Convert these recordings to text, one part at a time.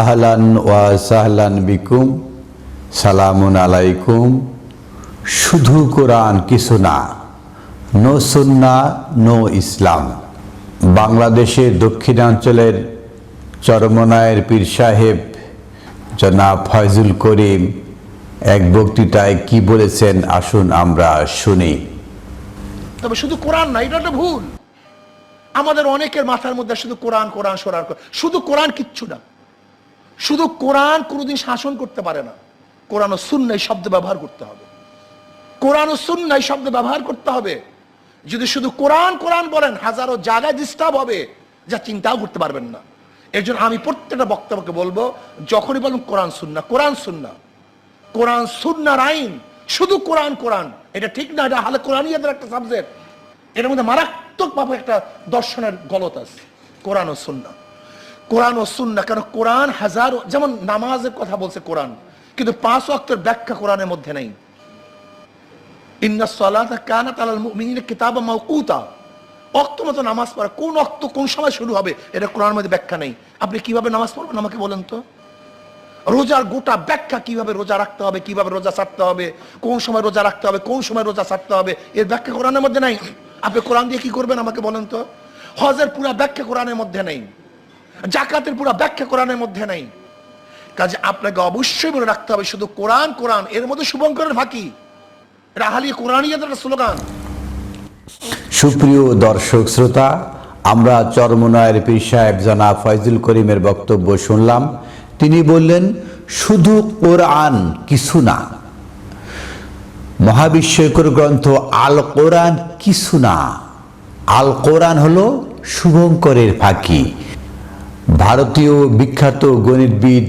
আহলান ওয়া সাহলান বিকুম, সালামুন আলাইকুম। শুধু কোরআন কিছু না, নো সুন্না, নো ইসলাম। বাংলাদেশের দক্ষিণাঞ্চলের চরমনায়ের পীর সাহেব জনাব ফয়জুল করিম এক বক্তৃতায় কি বলেছেন আসুন আমরা শুনি। তবে শুধু কোরআন না, এটা একটা ভুল। আমাদের অনেকের মাথার মধ্যে শুধু কোরআন কোরআন সরার শুধু কোরআন কিচ্ছু না। শুধু কোরআন কোনোদিন শাসন করতে পারে না। কোরআন ও সুন্নাই শব্দ ব্যবহার করতে হবে। কোরআন ও সুন্নাই শব্দ ব্যবহার করতে হবে। যদি শুধু কোরআন কোরআন বলেন, হাজারো জায়গায় ডিস্টার্ব হবে, যা চিন্তাও করতে পারবেন না। এর জন্য আমি প্রত্যেকটা বক্তব্যকে বলব, যখনই বলুন কোরআন সুন্না কোরআন সুন্না। কোরআন সুন্নার আইন, শুধু কোরআন কোরআন। এটা ঠিক না, এটা হালে কোরআনিয়াদের একটা সাবজেক্ট এটার মধ্যে মারাত্মকভাবে একটা দর্শনের গলত আছে, কোরআন ও সুন্না। কোরআন ও সুন্না, কেন কোরআন হাজার, যেমন নামাজের কথা বলছে কোরআন, কিন্তু পাঁচ অক্টের ব্যাখ্যা কোরআনের মধ্যে নেই। অক্ত নামাজ কোন কোন সময় শুরু হবে, এটা মধ্যে ব্যাখ্যা নেই। আপনি কীভাবে নামাজ পড়বেন আমাকে বলেন তো? রোজার গোটা ব্যাখ্যা কীভাবে রোজা রাখতে হবে, কীভাবে রোজা ছাড়তে হবে, কোন সময় রোজা রাখতে হবে, কোন সময় রোজা ছাড়তে হবে, এর ব্যাখ্যা কোরআনের মধ্যে নাই। আপনি কোরআন দিয়ে কি করবেন আমাকে বলেন তো? হজের পুরা ব্যাখ্যা কোরআনের মধ্যে নেই। জাকাতের পুরা ব্যাখ্যা কোরআনের মধ্যে নেই। কাজে আপনাকে অবশ্যই মনে রাখতে হবে, শুধু কোরআন কোরআন, এর মধ্যে শুভঙ্করের ফাঁকি। এটা আহালি কোরআনিয়াদের একটা স্লোগান। সুপ্রিয় দর্শক, শ্রোতা, আমরা চরমনায়ের পীর সাহেব জানা ফয়জুল করিমের বক্তব্য শুনলাম। তিনি বললেন, শুধু কোরআন কিছু না। মহাবিশ্বকর গ্রন্থ আল কোরআন কিছু না। আল কোরআন হলো শুভঙ্করের ফাঁকি। ভারতীয় বিখ্যাত গণিতবিদ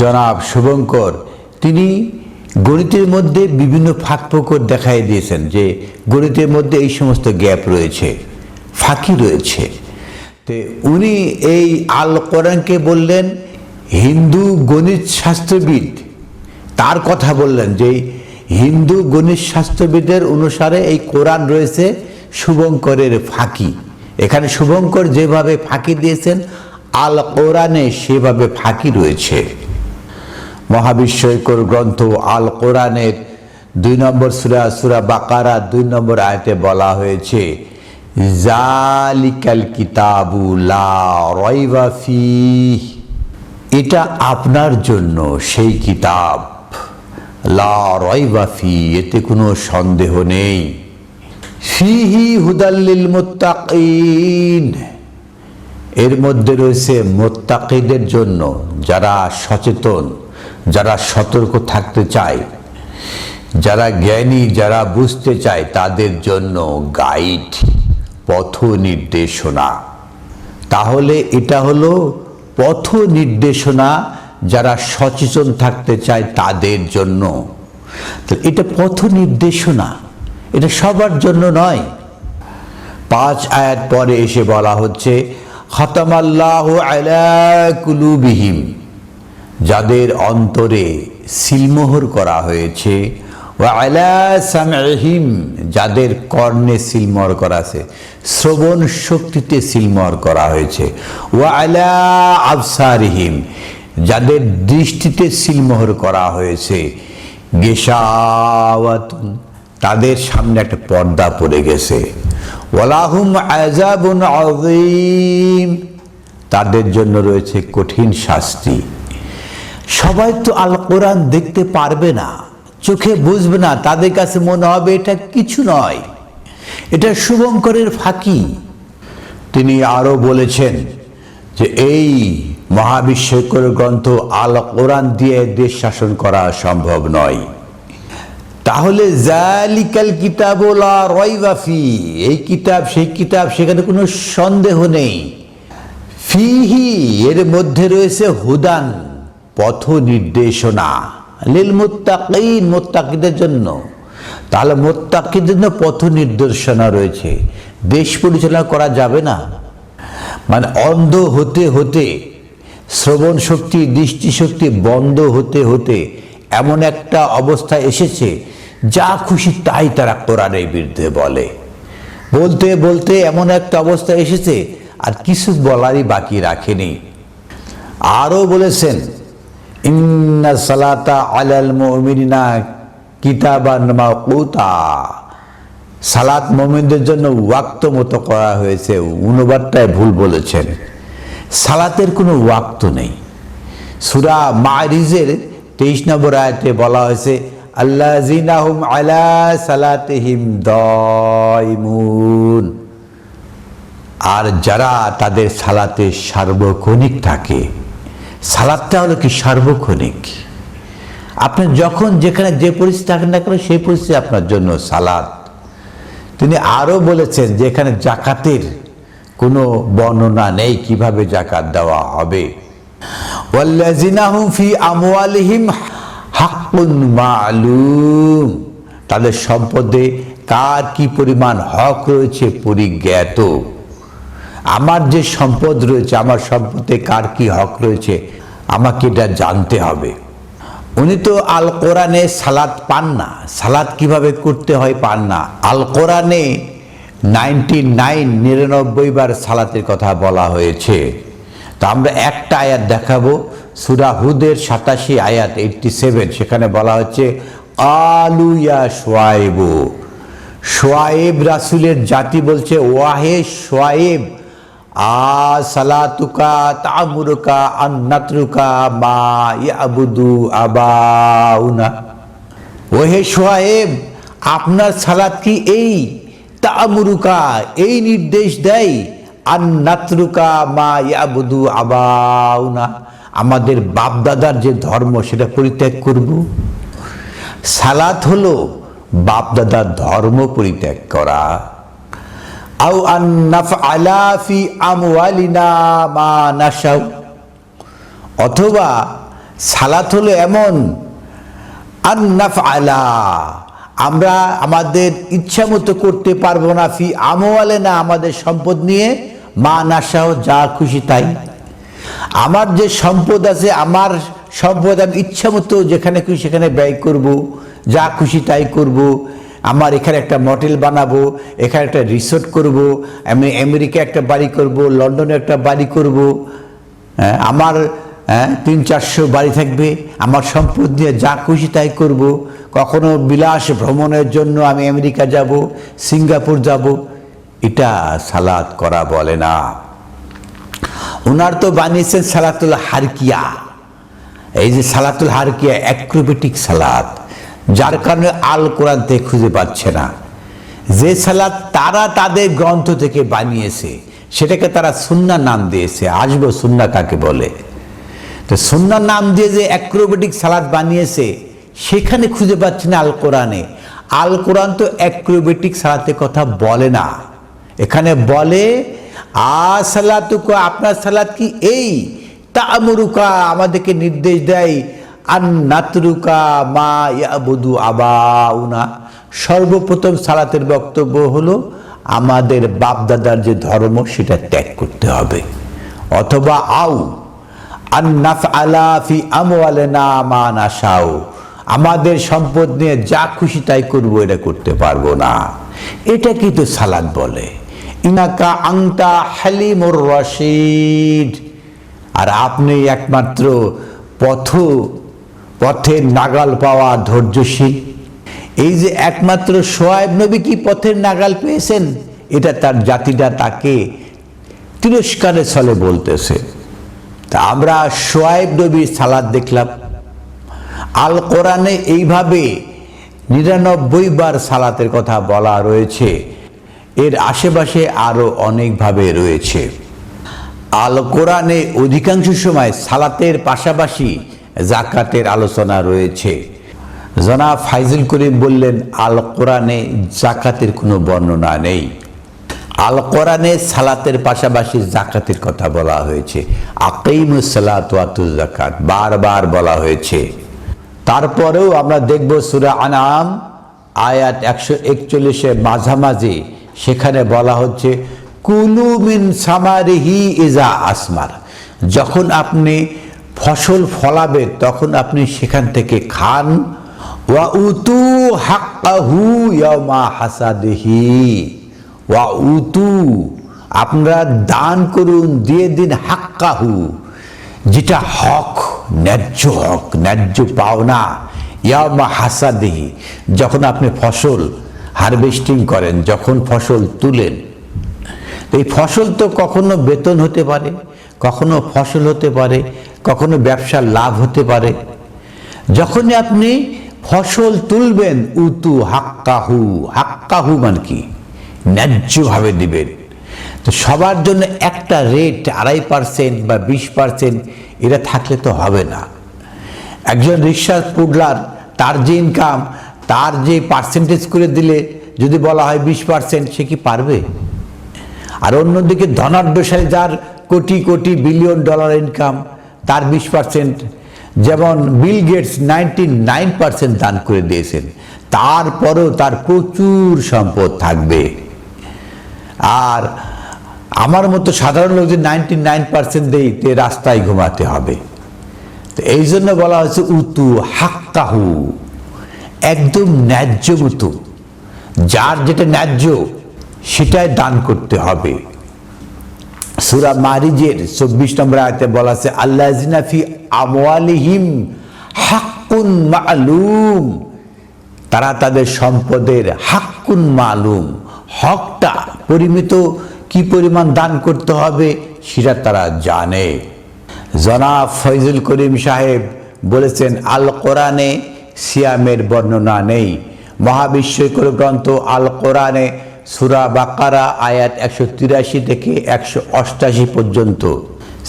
জনাব শুভঙ্কর, তিনি গণিতের মধ্যে বিভিন্ন ফাঁক ফোকর দেখাই দিয়েছেন যে গণিতের মধ্যে এই সমস্ত গ্যাপ রয়েছে, ফাঁকি রয়েছে। তো উনি এই আল কোরআনকে বললেন, হিন্দু গণিত শাস্ত্রবিদ তার কথা বললেন যে হিন্দু গণিত শাস্ত্রবিদের অনুসারে এই কোরআন রয়েছে শুভঙ্করের ফাঁকি। এখানে শুভঙ্কর যেভাবে ফাঁকি দিয়েছেন আল কোরআনে সেভাবে ফাঁকি রয়েছে। মহাবিশ্বকর গ্রন্থ আল কোরআনের দুই নম্বর সুরা সুরা বাকারা দুই নম্বর আয়তে বলা হয়েছে, জালিকাল কিতাবু রয়বা এটা আপনার জন্য সেই কিতাব। ফি এতে কোনো সন্দেহ নেই। ফিহি হুদাল্লিল মুত্তাকিন। এর মধ্যে রয়েছে মোত্তাকিদের জন্য যারা সচেতন, যারা সতর্ক থাকতে চায়, যারা জ্ঞানী, যারা বুঝতে চায় তাদের জন্য গাইড পথ নির্দেশনা তাহলে এটা হলো পথ নির্দেশনা যারা সচেতন থাকতে চায় তাদের জন্য। তো এটা পথ নির্দেশনা এটা সবার জন্য নয়। পাঁচ আয়াত পরে এসে বলা হচ্ছে খতামাল্লাহ আলা কুলুবিহিম, যাদের অন্তরে সিলমোহর করা হয়েছে আলা সামহিম যাদের কর্ণে সিলমোহর করা আছে, শ্রবণ শক্তিতে সিলমোহর করা হয়েছে ও আলা আবসারিহিম, যাদের দৃষ্টিতে সিলমোহর করা হয়েছে, গেশাওয়াতুন তাদের সামনে একটা পর্দা পড়ে গেছে। ওয়ালাহুম আজাবুন আযীম। তাদের জন্য রয়েছে কঠিন শাস্তি। সবাই তো আল কোরআন দেখতে পারবে না, চোখে বুঝবে না, তাদের কাছে মনে হবে এটা কিছু নয়। এটা শুভঙ্করের ফাঁকি। তিনি আরও বলেছেন যে এই মহাবিশ্বকর গ্রন্থ আল কোরআন দিয়ে দেশ শাসন করা সম্ভব নয়। তাহলে জালিকাল কিতাব রয়বাফি এই কিতাব, সেই কিতাব, সেখানে কোনো সন্দেহ নেই। ফিহি, এর মধ্যে রয়েছে হুদান, পথ নির্দেশনা। লিল মোত্তাকিন, মোত্তাকিদের জন্য। তাহলে মোত্তাকিদের জন্য পথ নির্দেশনা রয়েছে। দেশ পরিচালনা করা যাবে না। মানে অন্ধ হতে হতে, শ্রবণ শক্তি দৃষ্টিশক্তি বন্ধ হতে হতে, এমন একটা অবস্থা এসেছে যা খুশি তাই তারা কোরআনের বিরুদ্ধে বলে। বলতে বলতে এমন একটা অবস্থা এসেছে, আর কিছু বলারই বাকি রাখেনি। আরও বলেছেন, ইন্না সালাতা আলাল মুমিনিনা কিতাবান মাকুতা। সালাত মোমিনদের জন্য ওয়াক্ত মতো করা হয়েছে, অনুবাদটায় ভুল বলেছেন। সালাতের কোনো ওয়াক্ত নেই। সুরা মারিজের তেইশ নম্বর আয়াতে বলা হয়েছে আল্লাহ আলা সালাতিহিম দয়মুন আর যারা তাদের সালাতে সার্বক্ষণিক থাকে, সালাদটা হলো কি সার্বক্ষণিক? আপনি যখন যেখানে যে পরিস্থিতি থাকেন না কেন, সেই পরিস্থিতি আপনার জন্য সালাদ। তিনি আরও বলেছেন যে এখানে জাকাতের কোনো বর্ণনা নেই কীভাবে জাকাত দেওয়া হবে। ওয়াল্লাযিনাহুম ফি হাক্কুন মালুম। তাদের সম্পদে কার কি পরিমাণ হক রয়েছে পরিজ্ঞাত? আমার যে সম্পদ রয়েছে, আমার সম্পদে কার কি হক রয়েছে, আমাকে এটা জানতে হবে। উনি তো আল কোরআনে সালাদ পান না। সালাদ কীভাবে করতে হয় পান না। আল কোরআনে নাইনটি নাইন নিরানব্বই বার সালাতের কথা বলা হয়েছে। তো আমরা একটা আয়াত দেখাবো। সুরা হুদের সাতাশি আয়াত এইটটি সেভেন সেখানে বলা হচ্ছে, আলু ইয়া সোয়াইবু সোয়াইব রাসুলের জাতি বলছে, ওয়াহে সোয়াইব আ সালাতুকা তামুরুকা আন্নাতরুকা মা ইয়াবুদু আবাউনা। ওহে সোয়াইব আপনার সালাত কি এই? তামুরুকা, এই নির্দেশ দেয়, আন্নাতরুকা মা ইয়াবুদু আবাউনা। আমাদের বাপদাদার যে ধর্ম সেটা পরিত্যাগ করব। সালাত হলো বাপদাদার ধর্ম পরিত্যাগ করা। আও আলাফি আমওয়ালিনা মা নাশাও অথবা সালাত হলো এমন, আন্নাফ আলা, আমরা আমাদের ইচ্ছা মতো করতে পারব না, ফি আমওয়ালে না আমাদের সম্পদ নিয়ে, মা নাশাও যা খুশি তাই। আমার যে সম্পদ আছে আমার সম্পদ আমি ইচ্ছা মতো যেখানে খুশি সেখানে ব্যয় করব যা খুশি তাই করব। আমার এখানে একটা মডেল বানাবো এখানে একটা রিসোর্ট করব আমি আমেরিকা একটা বাড়ি করব লন্ডনে একটা বাড়ি করব। হ্যাঁ, আমার হ্যাঁ, তিন চারশো বাড়ি থাকবে আমার সম্পদ দিয়ে যা খুশি তাই করব। কখনো বিলাস ভ্রমণের জন্য আমি আমেরিকা যাব সিঙ্গাপুর যাব এটা সালাদ করা বলে না। ওনার তো বানিয়েছেন সালাতুল হারকিয়া। এই যে সালাতুল হারকিয়া, অ্যাক্রোবেটিক সালাত, যার কারণে আল কোরআন থেকে খুঁজে পাচ্ছে না। যে সালাত তারা তাদের গ্রন্থ থেকে বানিয়েছে, সেটাকে তারা সুন্না নাম দিয়েছে। আসব সুন্না কাকে বলে? তো সুন্না নাম দিয়ে যে অ্যাক্রোবেটিক সালাদ বানিয়েছে, সেখানে খুঁজে পাচ্ছে না আল কোরআনে। আল কোরআন তো অ্যাক্রোবেটিক সালাতের কথা বলে না। এখানে বলে আ আপনার সালাত কি এই? তামরুকা, আমাদেরকে নির্দেশ দেয় আর নাতরুকা মা ইয়াবুদু আবাউনা। সর্বপ্রথম সালাতের বক্তব্য হলো, আমাদের বাপদাদার যে ধর্ম, সেটা ত্যাগ করতে হবে। অথবা আউ আন্নাফ আলাফি আমওয়ালেনা মা নাশাও আমাদের সম্পদ নিয়ে যা খুশি তাই করব, এটা করতে পারব না। এটা কি তো সালাদ বলে। ইনাকা আংতা হালিমুর রশিদ। আর আপনি একমাত্র পথ পথের নাগাল পাওয়া ধৈর্যশীল। এই যে একমাত্র সোয়াইব নবী কি পথের নাগাল পেয়েছেন? এটা তার জাতিটা তাকে তিরস্কারের ছলে বলতেছে। তা আমরা সোয়াইব নবীর সালাদ দেখলাম। আল কোরআনে এইভাবে নিরানব্বই বার সালাতের কথা বলা রয়েছে। এর আশেপাশে আরও অনেকভাবে রয়েছে। আল কোরআনে অধিকাংশ সময় সালাতের পাশাপাশি জাকাতের আলোচনা রয়েছে। জনা ফাইজুল করিম বললেন আল কোরআনে জাকাতের কোনো বর্ণনা নেই। আল কোরআনে সালাতের পাশাপাশি জাকাতের কথা বলা হয়েছে। আকিমুসালাত জাকাত বারবার বলা হয়েছে। তারপরেও আমরা দেখব সুরা আনাম আয়াত একশো একচল্লিশে মাঝামাঝি সেখানে বলা হচ্ছে, কুলু মিন সামারিহি ইজা আসমার। যখন আপনি ফসল ফলাবেন, তখন আপনি সেখান থেকে খান, ওয়া উতু হাক্কাহু ইয়ামা হাসাদিহি। ওয়া উতু, আপনারা দান করুন, দিয়ে দিন হাক্কাহু। যেটা হক, ন্যায্য হক, ন্যায্য পাওনা ইয়ামা হাসাদিহি। যখন আপনি ফসল হারভেস্টিং করেন, যখন ফসল তুলেন। এই ফসল তো কখনো বেতন হতে পারে, কখনো ফসল হতে পারে, কখনো ব্যবসার লাভ হতে পারে। যখনই আপনি ফসল তুলবেন, উতু হাক্কাহু হাক্কাহু মানে কি? ন্যায্যভাবে দিবেন। তো সবার জন্য একটা রেট, আড়াই পার্সেন্ট বা বিশ পার্সেন্ট, এটা থাকলে তো হবে না। একজন রিক্সা পুডলার, তার যে ইনকাম তার যে পার্সেন্টেজ করে দিলে যদি বলা হয় বিশ পার্সেন্ট সে কি পারবে? আর অন্যদিকে ধনাঢ্যশালী যার crore crore billion dollar income তার বিশ পার্সেন্ট যেমন Bill Gates ninety nine percent দান করে দিয়েছেন, তারপরেও তার প্রচুর সম্পদ থাকবে। আর আমার মতো সাধারণ লোক যে নাইনটি নাইন পার্সেন্ট দেই তে রাস্তায় ঘুমাতে হবে। তো এই জন্য বলা হয়েছে উতু হাক্কাহু। একদম ন্যায্য মতো। যার যেটা ন্যায্য, সেটাই দান করতে হবে। সুরা মারিজের চব্বিশ নম্বর আয়তে বলা আছে আল্লাহ জিনাফি হাক্কুন মালুম। তারা তাদের সম্পদের হাক্কুন মালুম। হকটা পরিমিত কি পরিমাণ দান করতে হবে, সেটা তারা জানে। জনাব ফয়জুল করিম সাহেব বলেছেন, আল কোরআনে সিয়ামের বর্ণনা নেই। মহাবিশ্বকর গ্রন্থ আল কোরআনে সুরা বাকারা আয়াত একশো তিরাশি থেকে একশো অষ্টাশি পর্যন্ত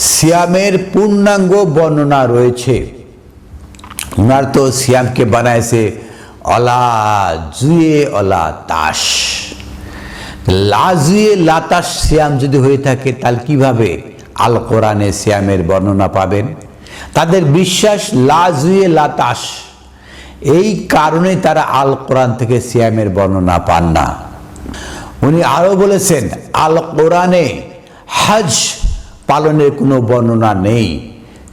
সিয়ামের পূর্ণাঙ্গ বর্ণনা রয়েছে। উনার তো সিয়ামকে বানাইছে অলা জুয়ে অলা তাস। লাজুয়ে লাতাস সিয়াম যদি হয়ে থাকে তাহলে কীভাবে আল কোরআনে সিয়ামের বর্ণনা পাবেন? তাদের বিশ্বাস লাজুয়ে লাতাস এই কারণে তারা আল কোরআন থেকে সিয়ামের বর্ণনা পান না। উনি আরও বলেছেন, আল কোরআনে হজ পালনের কোনো বর্ণনা নেই।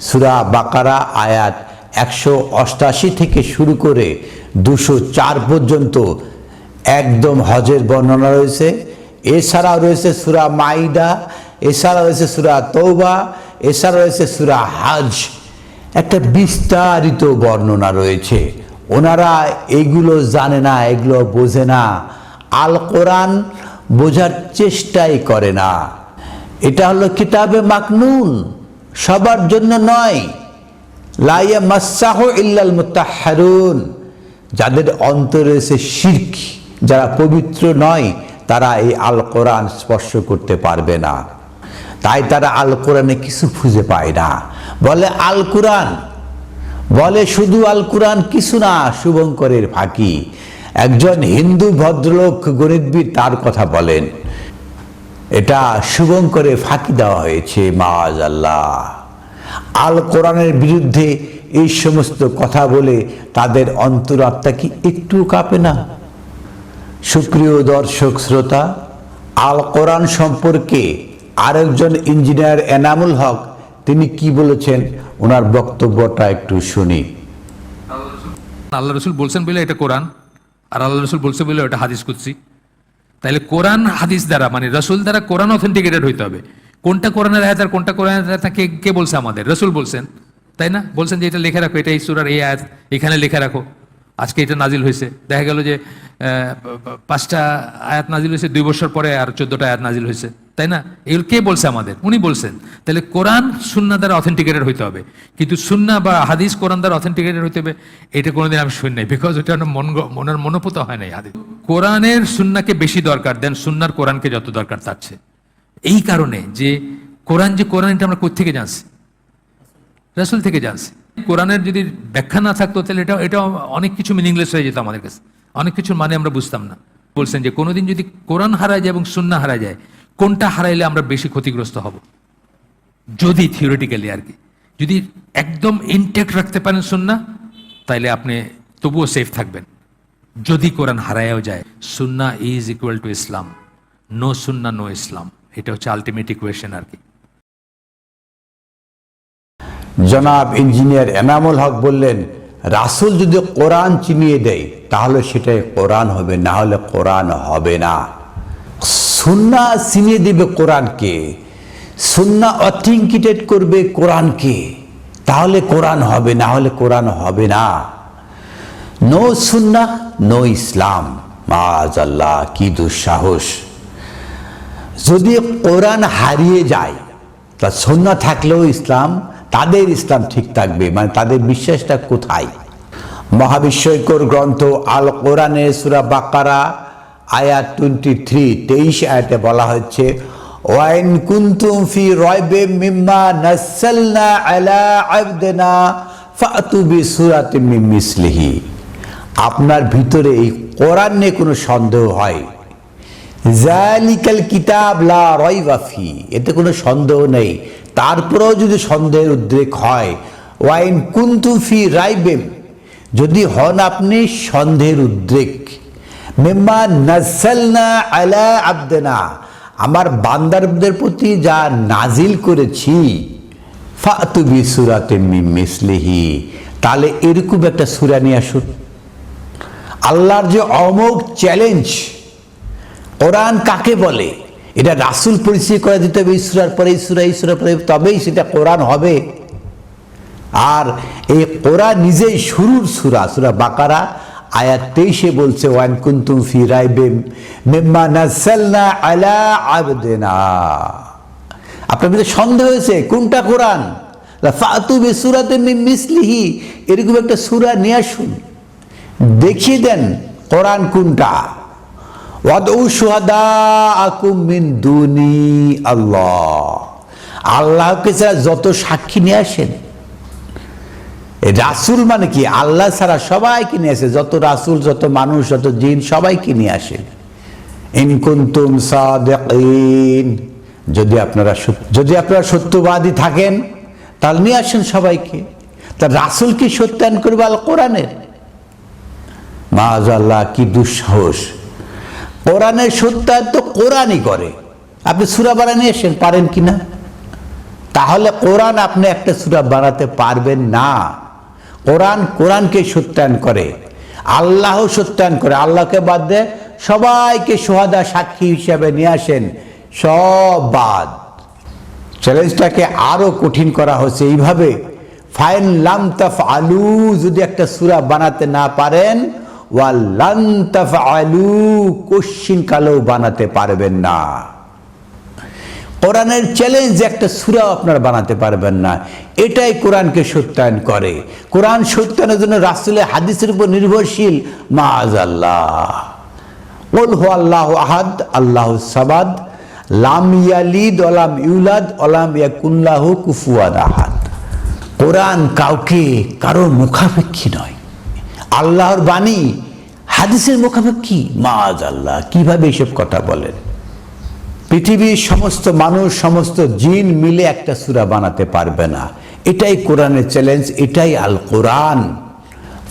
সুরা বাকারা আয়াত একশো অষ্টাশি থেকে শুরু করে দুশো চার পর্যন্ত একদম হজের বর্ণনা রয়েছে। এছাড়াও রয়েছে সুরা মাইদা এছাড়া রয়েছে সুরা তৌবা এছাড়া রয়েছে সুরা হাজ। একটা বিস্তারিত বর্ণনা রয়েছে। ওনারা এগুলো জানে না, এগুলো বোঝে না। আল কোরআন বোঝার চেষ্টাই করে না। এটা হলো কিতাবে মাকনুন, সবার জন্য নয়। লাইয়া মাসাহ ইল্লাল মুতাহারুন, যাদের অন্তরে রয়েছে শির্ক, যারা পবিত্র নয়, তারা এই আল কোরআন স্পর্শ করতে পারবে না। তাই তারা আল কোরআনে কিছু খুঁজে পায় না। বলে আল কোরআন বলে, শুধু আল কোরআন কিছু না, শুভঙ্করের ফাঁকি। একজন হিন্দু ভদ্রলোক গণিতবিদ তার কথা বলেন, এটা শুভঙ্করে ফাঁকি দেওয়া হয়েছে মাজ আল্লাহ আল কোরআনের বিরুদ্ধে এই সমস্ত কথা বলে তাদের অন্তরাত্মা কি একটু কাঁপে না? সুপ্রিয় দর্শক, শ্রোতা, আল কোরআন সম্পর্কে আরেকজন ইঞ্জিনিয়ার এনামুল হক, তিনি কি বলেছেন? ওনার বক্তব্যটা একটু শুনি। আল্লাহ রসুল বলছেন বলে এটা কোরআন, আর আল্লাহ রসুল বলছে বলে ওটা হাদিস করছি তাহলে কোরআন হাদিস দ্বারা মানে রসুল দ্বারা কোরআন অথেন্টিকেটেড হইতে হবে। কোনটা কোরআনের আয়াত আর কোনটা কোরআনের আয়াত কে কে বলছে আমাদের? রসুল বলছেন, তাই না? বলছেন যে এটা লিখে রাখো, এটা এই সুরার এই আয়াত, এখানে লিখে রাখো। আজকে এটা নাজিল হয়েছে দেখা গেল যে পাঁচটা আয়াত নাজিল হয়েছে, দুই বছর পরে আর চোদ্দটা আয়াত নাজিল হয়েছে। তাই না? এগুলো কে বলছে আমাদের, উনি বলছেন, তাহলে কোরআন সুন্না দ্বারা অথেন্টিকেটেড হইতে হবে। কিন্তু সুন্না বা হাদিস কোরআন দ্বারা অথেন্টিকেটেড হইতে হবে, এটা কোনোদিন আমি শুনি নাই বিকজ ওটা মন, মনের মনোপুত হয় নাই হাদিস। কোরআনের সুন্নাকে বেশি দরকার দেন সুন্নার কোরআনকে যত দরকার তার চেয়ে। এই কারণে যে কোরআন যে কোরআন এটা আমরা কোথেকে জানছি? রাসুল থেকে জানছি। কোরআনের যদি ব্যাখ্যা না থাকতো, তাহলে এটা এটা অনেক কিছু মিনিংলেস হয়ে যেত আমাদের কাছে। অনেক কিছুর মানে আমরা বুঝতাম না। বলছেন যে কোনোদিন যদি কোরআন হারায় যায় এবং সুন্না হারায় যায়, কোনটা হারাইলে আমরা বেশি ক্ষতিগ্রস্ত হব? যদি থিওরিটিক্যালি আর কি। যদি একদম ইনটেক্ট রাখতে পারেন সুন্না তাইলে আপনি তবুও সেফ থাকবেন। যদি কোরআন হারায়ও যায় Sunnah is equal to Islam no Sunnah no Islam এটা হচ্ছে আলটিমেট ইকুয়েশন আর কি। জনাব ইঞ্জিনিয়ার এনামুল হক বললেন, রাসুল যদি কোরআন চিনিয়ে দেয় তাহলে সেটাই কোরআন হবে, না হলে কোরআন হবে না। সুন্না চিনিয়ে দিবে কোরআনকে। সুন্না অথেন্টিকেট করবে কোরআনকে। তাহলে কোরআন হবে, না হলে কোরআন হবে না। নো সুন্না, নো ইসলাম। মাজ আল্লাহ কি দুঃসাহস। যদি কোরআন হারিয়ে যায়, তা সন্না থাকলেও ইসলাম, তাদের ইসলাম ঠিক থাকবে মানে তাদের বিশ্বাসটা কোথায়? মহাবিশ্বকর গ্রন্থ আল কোরআনে সুরা বাকারা, আয়াত টোয়েন্টি থ্রি তেইশ আয়াতে বলা হচ্ছে ওয়াইন কুন্তুম ফি রয়বে মিম্মা নাসালনা আলা আবদনা ফাতু বি সুরাতিন মিন মিসলিহি। আপনার ভিতরে এই কোরআন নিয়ে কোনো সন্দেহ হয়? জালিকাল কিতাব লা রাইবা ফি। এতে কোনো সন্দেহ নেই। তারপরেও যদি সন্দেহের উদ্রেক হয়, ওয়াইন কুন্তু ফি রাইবেম যদি হন আপনি সন্দেহের উদ্রেক। মেম্মা নাজালনা আলা আবদেনা। আমার বান্দারদের প্রতি যা নাজিল করেছি, ফাতু বি সুরাতে মিসলিহি। তাহলে এরকম একটা সুরা নিয়ে আসুন। আল্লাহর যে অমোঘ চ্যালেঞ্জ, কোরআন কাকে বলে? এটা রাসুল পরিচয় করে দিতে হবে ইসুরার পরে ইসুরা ইসুরার পরে, তবেই সেটা কোরআন হবে। আর এই কোরআন নিজেই শুরুর সুরা সুরা বাকারা, আয়াত তেইশে বলছে ওয়ান কুন্তুম ফি রাইবেম মেম্মা নাসালনা আলা আবদেনা। আপনার সন্দেহ হয়েছে, কোনটা কোরআন? ফাতু বে সুরাতে মিসলিহি। এরকম একটা সুরা নিয়ে আসুন। দেখিয়ে দেন কোরআন কোনটা। ওয়াদউ শুহাদাআকুম মিন দুনি আল্লাহ। আল্লাহকে যত সাক্ষী নিয়ে আসেন রাসূল মানে কি? আল্লাহ ছাড়া সবাইকে নিয়ে আসে। যত রাসূল, যত মানুষ, যত জিন সবাইকে নিয়ে আসেন ইন কুনতুম সাদিকিন। যদি আপনারা যদি আপনারা সত্যবাদী থাকেন, তাহলে নিয়ে আসেন সবাইকে। তা রাসূল কি সত্যায়ন করবে? আল কোরআনের মাজাল্লাহ কি দুঃসাহস। কোরআনের সত্যায়ন তো কোরআনই করে। আপনি সুরা বানানি এসেন পারেন কি না তাহলে কোরআন আপনি একটা সুরা বানাতে পারবেন না। কোরআন কোরআনকে সত্যায়ন করে আল্লাহ সত্যায়ন করে। আল্লাহকে বাদ দিয়ে সবাইকে সোহাদা সাক্ষী হিসাবে নিয়ে আসেন সব বাদ। চ্যালেঞ্জটাকে আরও কঠিন করা হচ্ছে। এইভাবে ফাইন লামতাফ আলু যদি একটা সুরা বানাতে না পারেন ওয়াল্লান্তাফ আলু কোশ্চিন কালেও বানাতে পারবেন না। কোরআনের চ্যালেঞ্জ যে একটা সুরাও আপনারা বানাতে পারবেন না। এটাই কোরআনকে সত্যায়ন করে। কোরআন সত্যায়নের জন্য রাসুলের হাদিসের উপর নির্ভরশীল। মাজ আল্লাহ ওল হো আল্লাহ আহাদ, আল্লাহ সাবাদ লাম ইয়ালিদ অলাম ইউলাদ অলাম ইয়াকুল্লাহ কুফুয়াদ আহাদ। কোরআন কাউকে, কারোর মুখাপেক্ষী নয়। আল্লাহর বাণী, হাদিসের মুখাপেক্ষী। মাজ আল্লাহ কীভাবে এসব কথা বলেন? পৃথিবীর সমস্ত মানুষ, সমস্ত জিন মিলে একটা সূরা বানাতে পারবে না। এটাই কোরআনের চ্যালেঞ্জ এটাই আল কোরআন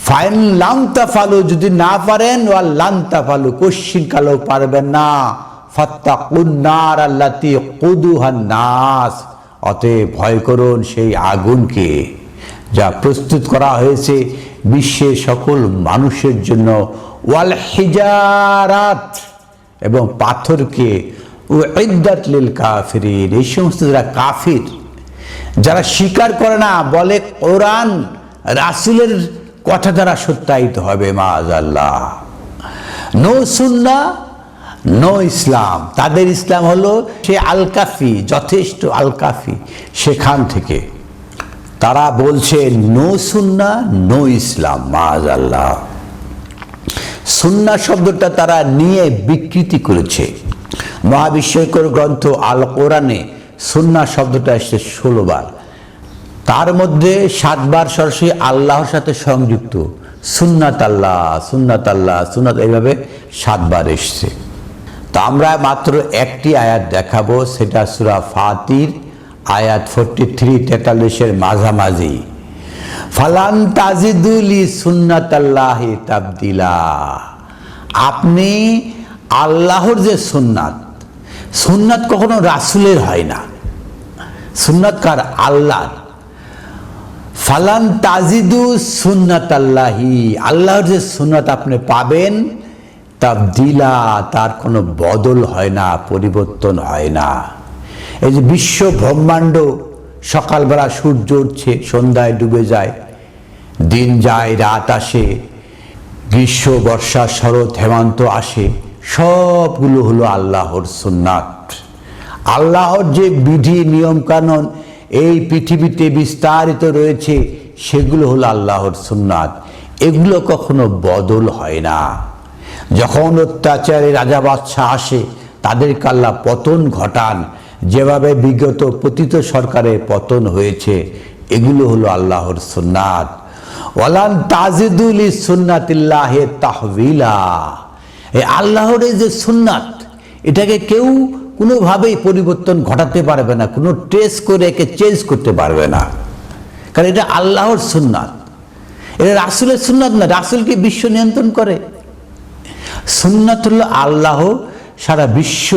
ফাইন লামতা ফালু যদি না পারেন, ওয়াল লান্তা ফালু কোশ্চিন কালেও পারবেন না। ফাত্তা কুন্নার আল্লাতি কুদুহান নাস। অতএব ভয় করুন সেই আগুনকে, যা প্রস্তুত করা হয়েছে বিশ্বের সকল মানুষের জন্য। ওয়াল হিজারাত এবং পাথরকে ও ইদ্দাত লিল এই সমস্ত যারা কাফির, যারা স্বীকার করে না, বলে কোরআন রাসুলের কথা দ্বারা সত্যায়িত হবে মাজ আল্লাহ নো সুন্না নো ইসলাম। তাদের ইসলাম হলো সে আল কাফি যথেষ্ট আল কাফি সেখান থেকে তারা বলছে, নো সুন্না নো ইসলাম মাজ আল্লাহ সুন্না শব্দটা তারা নিয়ে বিকৃতি করেছে। মহাবিশ্বকর গ্রন্থ আল কোরআনে সুন্না শব্দটা এসছে ষোলো বার। তার মধ্যে সাতবার সরাসরি আল্লাহর সাথে সংযুক্ত। সুন্নাত আল্লাহ সুন্নাত আল্লাহ, সুন্নাত এইভাবে সাতবার এসছে। তো আমরা মাত্র একটি আয়াত দেখাবো, সেটা সুরা ফাতির, আয়াত ফোরটি থ্রি তেতাল্লিশের মাঝামাঝি। ফালান তাজিদুলি সুন্নাত আল্লাহি তাবদিলা। আপনি আল্লাহর যে সুন্নাত সুন্নাত কখনো রাসুলের হয় না। সুন্নাত কার আল্লাহর ফালান তাজিদু সুন্নাত আল্লাহি আল্লাহর যে সুন্নাত আপনি পাবেন, তাবদিলা, তার কোনো বদল হয় না, পরিবর্তন হয় না। এই যে বিশ্ব ব্রহ্মাণ্ড, সকালবেলা সূর্য উঠছে, সন্ধ্যায় ডুবে যায়, দিন যায়, রাত আসে, গ্রীষ্ম, বর্ষা, শরৎ, হেমন্ত আসে সবগুলো হলো আল্লাহর সুন্নাত। আল্লাহর যে বিধি, নিয়ম, কানুন এই পৃথিবীতে বিস্তারিত রয়েছে, সেগুলো হলো আল্লাহর সুন্নাত। এগুলো কখনো বদল হয় না। যখন অত্যাচারে রাজা বাদশাহ আসে তাদের আল্লাহ পতন ঘটান। যেভাবে বিগত পতিত সরকারের পতন হয়েছে, এগুলো হলো আল্লাহর সুন্নাত। ওয়ালান তাজিদুল সুন্নাতিল্লাহে তাহবিলা। এই আল্লাহর এই যে সুন্নাত, এটাকে কেউ কোনোভাবেই পরিবর্তন ঘটাতে পারবে না, কোনো টেস্ট করে একে চেঞ্জ করতে পারবে না। কারণ এটা আল্লাহর সুন্নাত। এটা রাসুলের সুন্নাত না রাসুলকে বিশ্ব নিয়ন্ত্রণ করে? সুন্নাত হলো আল্লাহ সারা বিশ্ব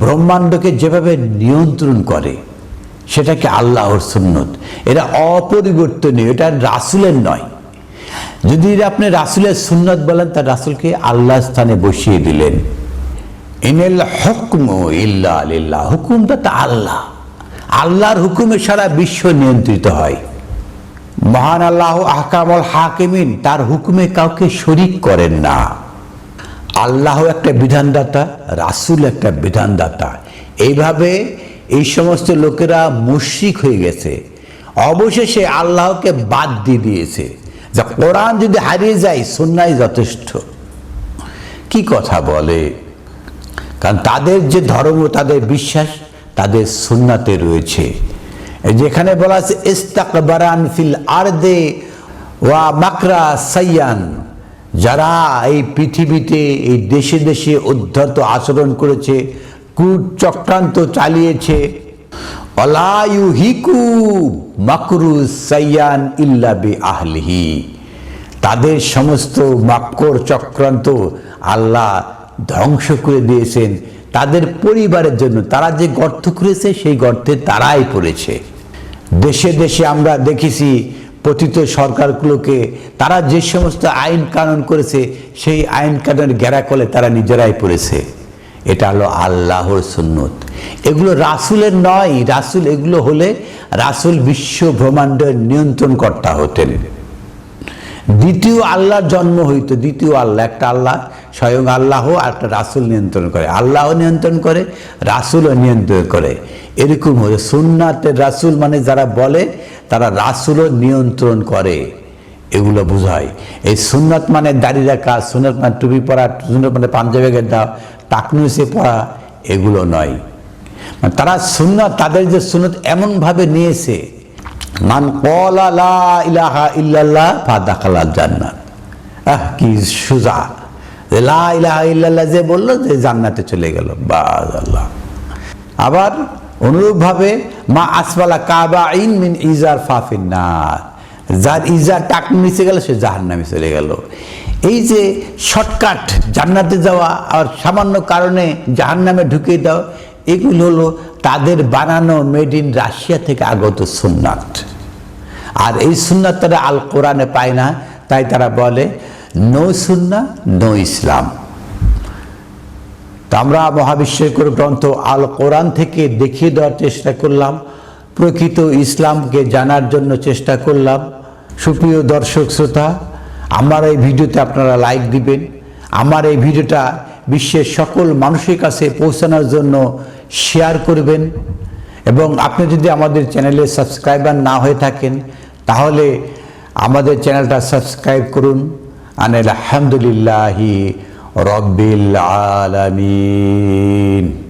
ব্রহ্মাণ্ডকে যেভাবে নিয়ন্ত্রণ করে, সেটাকে আল্লাহর সুন্নত। এটা অপরিবর্তনীয়, এটা রাসুলের নয়। যদি আপনি রাসুলের সুন্নত বলেন তা রাসুলকে আল্লাহ স্থানে বসিয়ে দিলেন। ইনেল হুকম ইল্লা আলিল্লাহ হুকুমটা তা আল্লাহ। আল্লাহর হুকুমে সারা বিশ্ব নিয়ন্ত্রিত হয়। মহান আল্লাহ আহকামল হাকিমিন, তার হুকুমে কাউকে শরিক করেন না। আল্লাহ একটা বিধানদাতা, রাসুল একটা বিধানদাতা। এইভাবে এই সমস্ত লোকেরা মুশরিক হয়ে গেছে। অবশেষে আল্লাহকে বাদ দিয়ে দিয়েছে। যা কোরআন যদি হারিয়ে যায়, সুন্নাই যথেষ্ট। কি কথা বলে? কারণ তাদের যে ধর্ম, তাদের বিশ্বাস, তাদের সুন্নাতে রয়েছে। যেখানে বলা আছে, ইস্তাকবারান ফিল আরদে ওয়া মাকরা সাইয়ান। যারা এই পৃথিবীতে, এই দেশে দেশে উদ্ধত আচরণ করেছে কুট চক্রান্ত চালিয়েছে সাইয়ান ইল্লা বি আহলিহি তাদের সমস্ত মাক্কর চক্রান্ত আল্লাহ ধ্বংস করে দিয়েছেন। তাদের পরিবারের জন্য তারা যে গর্ত করেছে সেই গর্তে তারাই পড়েছে। দেশে দেশে আমরা দেখেছি পতিত সরকারগুলোকে তারা যে সমস্ত আইন কানুন করেছে, সেই আইন কানুনের গেরাকলে তারা নিজেরাই পড়েছে। এটা হলো আল্লাহর সুন্নত। এগুলো রাসুলের নয়, রাসুল এগুলো হলে রাসুল বিশ্ব ব্রহ্মাণ্ডের নিয়ন্ত্রণকর্তা হতেন। দ্বিতীয় আল্লাহর জন্ম হইতো, দ্বিতীয় আল্লাহ, একটা আল্লাহ, স্বয়ং আল্লাহ আর একটা রাসুল নিয়ন্ত্রণ করে। আল্লাহও নিয়ন্ত্রণ করে, রাসুলও নিয়ন্ত্রণ করে। এরকম হলে সুন্নাতের রাসুল মানে যারা বলে, তারা রাসুলও নিয়ন্ত্রণ করে। এগুলো বোঝায়। এই সুন্নাত মানে দাড়ি রাখা, সুন্নাত মানে টুপি পরা, সুন্নাত মানে পাঞ্জাবি দাও টাকনুসে পড়া এগুলো নয়। মানে তারা সুন্নাত তাদের যে সুন্নত এমনভাবে নিয়েছে, মান কলা ইলাহা ইল্লাল্লাহ ফা দাখালাল জান্নাত। আহ, কি সুজা। লা ইলাহা ইল্লাল্লাহ যে বলল যে জান্নাতে চলে গেল। বাজ আল্লাহ আবার অনুরূপভাবে, মা আসবালা কাবা ইন মিন ইজার ফাফিন নার যার ইজার টাক নিচে গেল, সে জাহান্নামে চলে গেল। এই যে শর্টকাট জান্নাতে যাওয়া আর সামান্য কারণে জাহান্নামে ঢুকিয়ে দাও, এগুলো হলো তাদের বানানো মেড ইন রাশিয়া থেকে আগত সুন্নাত। আর এই সুন্নাত তারা আল কোরআনে পায় না, তাই তারা বলে নো সুন্না নো ইসলাম তো আমরা মহাবিশ্বের কোনো গ্রন্থ আল কোরআন থেকে দেখিয়ে দেওয়ার চেষ্টা করলাম, প্রকৃত ইসলামকে জানার জন্য চেষ্টা করলাম। সুপ্রিয় দর্শক, শ্রোতা আমার এই ভিডিওতে আপনারা লাইক দিবেন। আমার এই ভিডিওটা বিশ্বের সকল মানুষের কাছে পৌঁছানোর জন্য শেয়ার করবেন। এবং আপনি যদি আমাদের চ্যানেলে সাবস্ক্রাইবার না হয়ে থাকেন, তাহলে আমাদের চ্যানেলটা সাবস্ক্রাইব করুন। আনিল আলহামদুলিল্লাহি রব্বিল আলামিন।